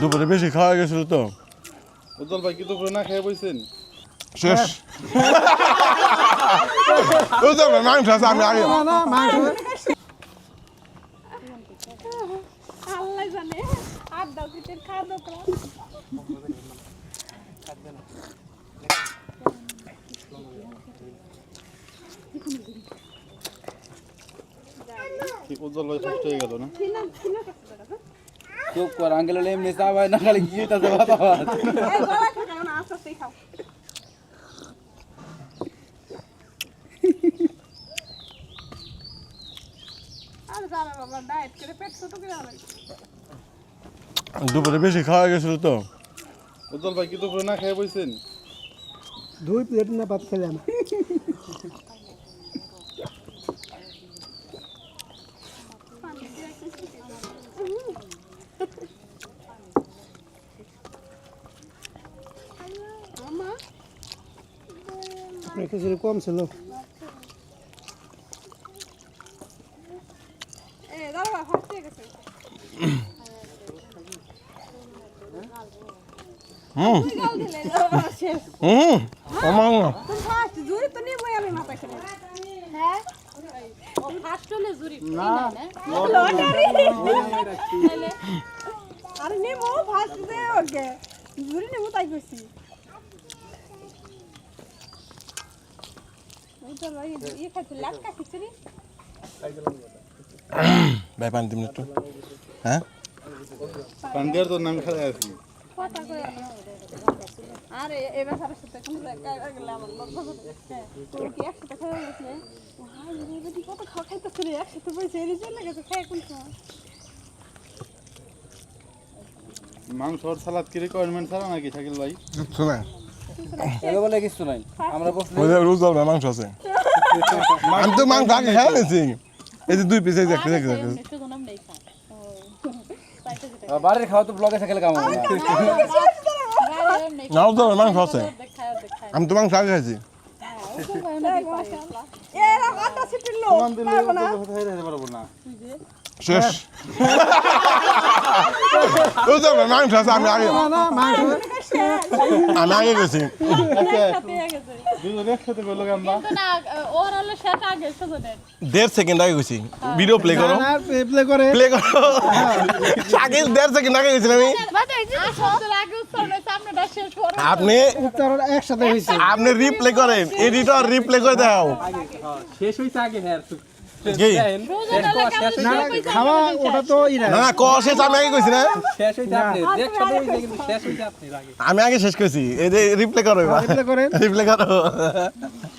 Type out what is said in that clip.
দুপুরে বেশি খাওয়া গেছিল তো। উজ্জ্বল ভাই কি দুপুরে না খেয়ে বইছেন? শেষ। উজ্জ্বল ভাই মাংস আছে আমি আগে না না মাংস। আল্লাহ জানে আর দাও কিটের খাওয়া কি উজ্জ্বল ভাই ফার্স্ট হয়ে গেল না? চুপ কর আঙ্কেল হলে এমনি চা ভাই না খালি গিয়েটাতে ভাত ভাত দুপুরে বেশি খাওয়া গেছিল তো। উজ্জ্বল ভাই কি দুপুরে না খেয়ে বইছেন? দুই প্লেট না ভাত খেলাম মামা একটু ছিল কম ছিল এ দাঁড়া ফার্স্ট হয়ে গেছে হুম তুই গাল দিলে দাঁড়া শেষ হুম আমার না। তুমি ফার্স্ট জুরি তো নিবই আমি মাথায় খেলে হ্যাঁ ও ফার্স্ট হলে জুরি না। আরে নেব ফার্স্ট দে ওকে। জুরি নেব তাই কইছি ওই তো ভাই পানি দিন একটু। হ্যাঁ? পান্ডিয়ার তোর নাম খেলে আছি। কথা কই আরে এবার সারা সাথে কোন জায়গায় গেলে আমার লজ্জা করে। তোর কি একসাথে খাওয়া গেছে? হাই রে কত খাওয়া খাইতেছে রে একসাথে বসে এর জন্য গেছে খাই কোন সময় মাংস সালাদ কি রিকোয়ারমেন্ট ছাড়া নাকি শাকিল ভাই? বলে কিছু নাই। আমরা বসলে ওই যে রোজ হবে মাংস আছে। আমি তো মাংস আগে খাই নিয়েছি। এই যে দুই পিস এই যে একটা দেখে দেখে বাড়ির খাওয়া তো ব্লগে থাকলে কাম হবে না মাংস আছে। আমি তো মাংস আগে খাইছি দিলে শেষ। মাংস আছে আমি আগে। না না মাংস আমি আগে গেছি। দুজন একসাথে করল আমরা ওর হলো সেটা আগে সুজনের। দেড় সেকেন্ড আগে গেছি। ভিডিও প্লে করো। না প্লে করে। প্লে করো। আগে দেড় সেকেন্ড আগে গেছি আমি। আগে উৎসবের সামনেটা শেষ করে আপনি একসাথে হয়েছে। আপনি রিপ্লে করেন। এডিটর রিপ্লে করে দাও শেষ হইছে আগে হ্যাঁ কি খাওয়া ওটা তো না। না শেষ আমি আগে কইছি না শেষ হইছে আপনি একসাথে হইছে কিন্তু শেষ হইছে আপনি আগে আমি আগে শেষ করেছি এই যে রিপ্লে করো রিপ্লে করেন। রিপ্লে করো।